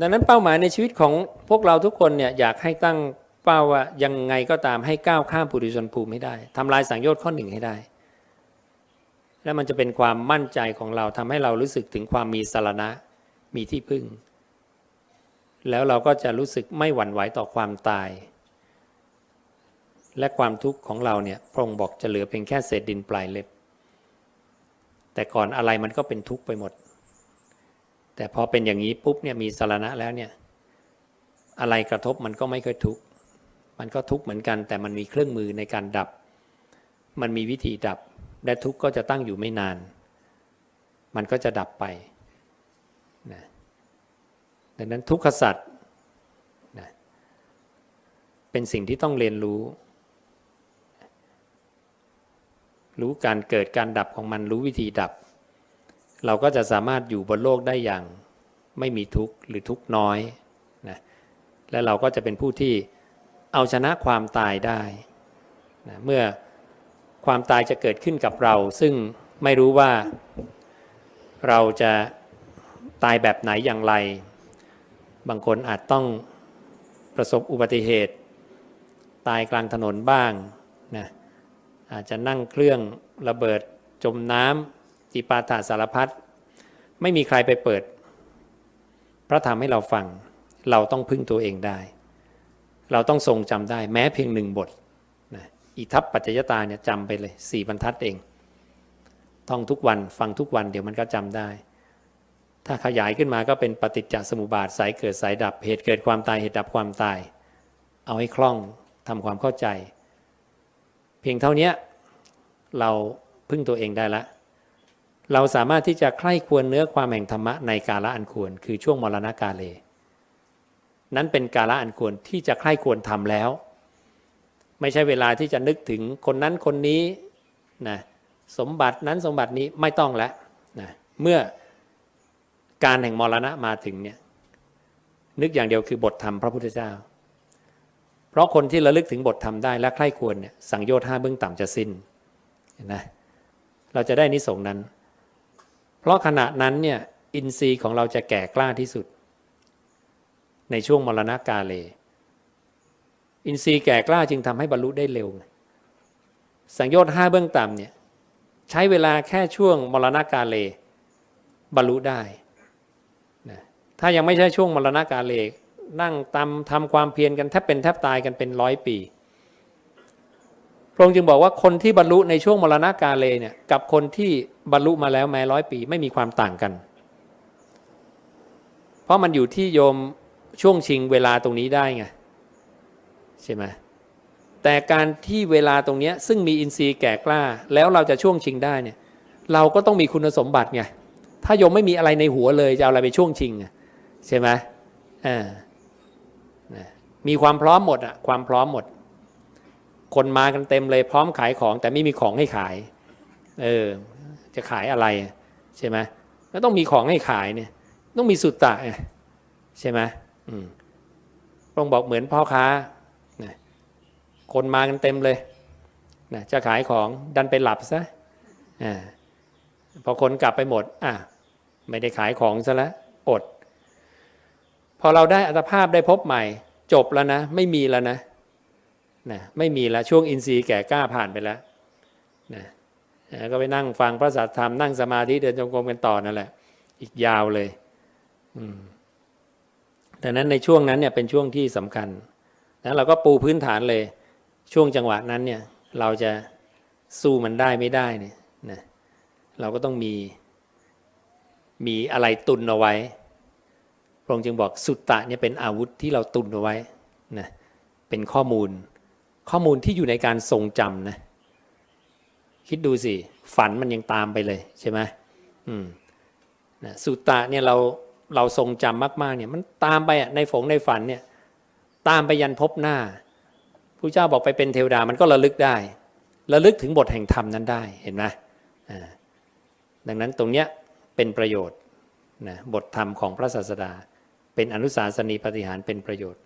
ดังนั้นเป้าหมายในชีวิตของพวกเราทุกคนเนี่ยอยากให้ตั้งเป้าว่ายังไงก็ตามให้ก้าวข้ามปุถุชนภูมิให้ได้ทำลายสังโยชน์ข้อหนึ่งให้ได้ แล้วมันจะเป็นความมั่นใจของเราทำให้เรารู้สึกถึงความมีสารณะมีที่พึ่ง แล้วเราก็จะรู้สึกไม่หวั่นไหวต่อความตาย และความทุกข์ของเราเนี่ยพระองค์บอกจะเหลือเพียงแค่เศษดินปลายเล็บ แต่ก่อนอะไรมันก็เป็นทุกข์ไปหมด แต่พอเป็นอย่างนี้ปุ๊บเนี่ยมีสารณะแล้วเนี่ย อะไรกระทบมันก็ไม่ค่อยทุกข์มันก็ทุกข์เหมือนกัน แต่มันมีเครื่องมือในการดับ มันมีวิธีดับ และทุกข์ก็จะตั้งอยู่ไม่นาน มันก็จะดับไปนะดังนั้นทุกขสัตว์นะเป็นสิ่งที่ต้องเรียนรู้ รู้การเกิดการดับของมันรู้วิธีดับ เราก็จะสามารถอยู่บนโลกได้อย่างไม่มีทุกข์หรือทุกข์น้อยนะและเราก็จะเป็นผู้ที่เอาชนะความตายได้นะเมื่อความตายจะเกิดขึ้นกับเรา ซึ่งไม่รู้ว่าเราจะตายแบบไหนอย่างไร บางคนอาจต้องประสบอุบัติเหตุ ตายกลางถนนบ้างนะอาจจะนั่งเครื่องระเบิดจมน้ำ จิปาถาสารพัดไม่มีใครไปเปิด พระธรรมให้เราฟัง เราต้องพึ่งตัวเองได้ เราต้องทรงจำได้แม้เพียงหนึ่งบทนะอิทัปปัจจยตาเนี่ยจำไปเลยสี่บรรทัดเอง ท่องทุกวันฟังทุกวันเดี๋ยวมันก็จำได้ ถ้าขยายขึ้นมาก็เป็นปฏิจจสมุปบาทสายเกิดสายดับเหตุเกิดความตายเหตุดับความตาย เอาให้คล่องทำความเข้าใจ เพียงเท่านี้เราพึ่งตัวเองได้ละ เราสามารถที่จะใคร่ควรเนื้อความแห่งธรรมะในกาละอันควร คือช่วงมรณกาเล นั้นเป็นกาละอันควรที่จะใคร่ควรทำแล้ว ไม่ใช่เวลาที่จะนึกถึงคนนั้นคนนี้นะสมบัตินั้นสมบัตินี้ไม่ต้องแล้วนะเมื่อการแห่งมรณะมาถึงเนี่ยนึกอย่างเดียวคือบทธรรมพระพุทธเจ้า เพราะคนที่ระลึกถึงบทธรรมได้และใคร่ควรเนี่ยสังโยชน์ห้าเบื้องต่ำจะสิ้นเห็นไหมเราจะได้นิสงนั้น เพราะขณะนั้นเนี่ยอินทรีย์ของเราจะแก่กล้าที่สุด ในช่วงมรณะกาเล อินทรีย์แก่กล้าจึงทำให้บรรลุได้เร็ว สังโยชน์ห้าเบื้องต่ำเนี่ยใช้เวลาแค่ช่วงมรณะกาเล บรรลุได้นะถ้ายังไม่ใช่ช่วงมรณะกาเลนั่งตำทำความเพียรกันแทบเป็นแทบตายกันเป็นร้อยปี พระองค์จึงบอกว่าคนที่บรรลุในช่วงมรณกาเลเนี่ยกับคนที่บรรลุมาแล้วแม้ร้อยปีไม่มีความต่างกัน เพราะมันอยู่ที่โยมช่วงชิงเวลาตรงนี้ได้ไงใช่ไหมแต่การที่เวลาตรงนี้ซึ่งมีอินทรีย์แก่กล้า แล้วเราจะช่วงชิงได้เนี่ยเราก็ต้องมีคุณสมบัติไงถ้าโยมไม่มีอะไรในหัวเลยจะเอาอะไรไปช่วงชิงใช่ไหมอ่ามีความพร้อมหมดอะความพร้อมหมด คนมากันเต็มเลยพร้อมขายของแต่ไม่มีของให้ขาย เออ จะขายอะไรใช่ไหมก็ต้องมีของให้ขายเนี่ย ต้องมีสุตตะใช่ไหมอืมพระองค์บอกเหมือนพ่อค้าคนมากันเต็มเลยนะจะขายของดันไปหลับซะอพอคนกลับไปหมด อะ ไม่ได้ขายของซะแล้วอด พอเราได้อัตภาพได้พบใหม่ จบแล้วนะ ไม่มีแล้วนะ นะไม่มีแล้วช่วงอินทรีย์แก่กล้าผ่านไปแล้วนะนะก็ไปนั่งฟังพระสัทธรรมนั่งสมาธิเดินจงกรมกันต่อนั่นแหละ อีกยาวเลยอืมดังนั้นในช่วงนั้นเนี่ยเป็นช่วงที่สำคัญนะเราก็ปูพื้นฐานเลย ช่วงจังหวะนั้นเนี่ยเราจะสู้มันได้ไม่ได้เนี่ยนะเราก็ต้องมีมีอะไรตุนเอาไว้ พระองค์จึงบอกสุตตะเนี่ยเป็นอาวุธที่เราตุนเอาไว้นะเป็นข้อมูล ข้อมูลที่อยู่ในการทรงจำนะ คิดดูสิ ฝันมันยังตามไปเลยใช่ไหมอืมนะสุตตะเนี่ยเราเราทรงจำมากๆเนี่ยมันตามไปอะในฝงในฝันเนี่ยตามไปยันพบหน้าพระเจ้าบอกไปเป็นเทวดามันก็ระลึกได้ ระลึกถึงบทแห่งธรรมนั้นได้เห็นไหมดังนั้นตรงเนี้ยเป็นประโยชน์นะบทธรรมของพระศาสดา เป็นอนุสาสนีปฏิหารเป็นประโยชน์